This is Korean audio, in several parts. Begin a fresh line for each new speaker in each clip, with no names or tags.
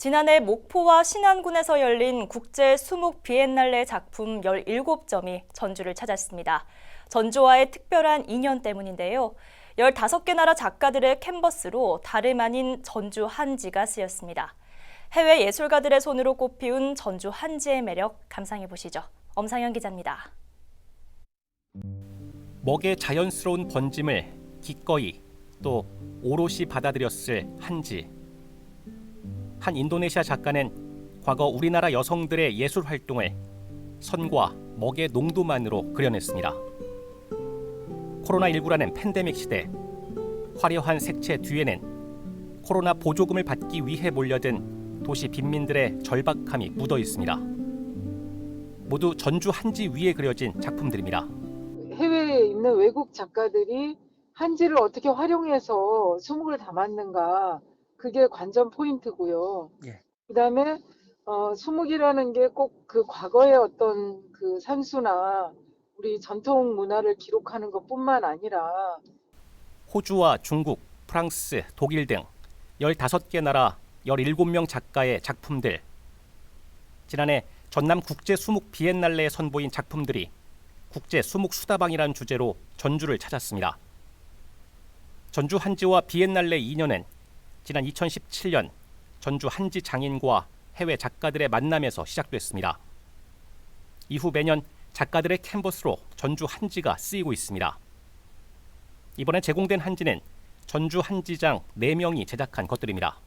지난해 목포와 신안군에서 열린 국제 수묵 비엔날레 작품 17점이 전주를 찾았습니다. 전주와의 특별한 인연 때문인데요. 15개 나라 작가들의 캔버스로 다름 아닌 전주 한지가 쓰였습니다. 해외 예술가들의 손으로 꽃피운 전주 한지의 매력 감상해 보시죠. 엄상현 기자입니다.
먹의 자연스러운 번짐을 기꺼이 또 오롯이 받아들였을 한지. 한 인도네시아 작가는 과거 우리나라 여성들의 예술 활동을 선과 먹의 농도만으로 그려냈습니다. 코로나19라는 팬데믹 시대 화려한 색채 뒤에는 코로나 보조금을 받기 위해 몰려든 도시 빈민들의 절박함이 묻어 있습니다. 모두 전주 한지 위에 그려진 작품들입니다.
해외에 있는 외국 작가들이 한지를 어떻게 활용해서 수묵을 담았는가 그게 관전 포인트고요.
예.
그다음에 어, 수묵이라는 게 꼭 그 과거의 어떤 그 산수나 우리 전통 문화를 기록하는 것뿐만 아니라
호주와 중국, 프랑스, 독일 등 15개 나라 17명 작가의 작품들. 지난해 전남 국제 수묵 비엔날레에 선보인 작품들이 국제 수묵 수다방이라는 주제로 전주를 찾았습니다. 전주 한지와 비엔날레 인연은 지난 2017년 전주 한지 장인과 해외 작가들의 만남에서 시작됐습니다. 이후 매년 작가들의 캔버스로 전주 한지가 쓰이고 있습니다. 이번에 제공된 한지는 전주 한지장 4명이 제작한 것들입니다.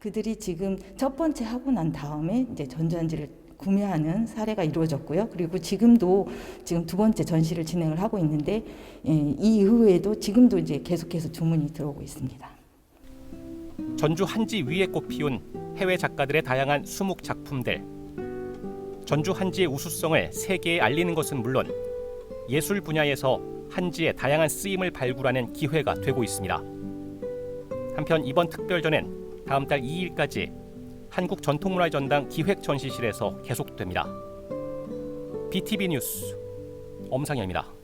그들이 지금 첫 번째 하고 난 다음에 이제 전전지를 구매하는 사례가 이루어졌고요. 그리고 지금도 지금 두 번째 전시를 진행을 하고 있는데 예, 이 이후에도 지금도 이제 계속해서 주문이 들어오고 있습니다.
전주 한지 위에 꽃피운 해외 작가들의 다양한 수묵 작품들. 전주 한지의 우수성을 세계에 알리는 것은 물론 예술 분야에서 한지의 다양한 쓰임을 발굴하는 기회가 되고 있습니다. 한편 이번 특별전은 다음 달 2일까지 한국 전통문화 전당 기획 전시실에서 계속됩니다. BTV 뉴스 엄상현입니다.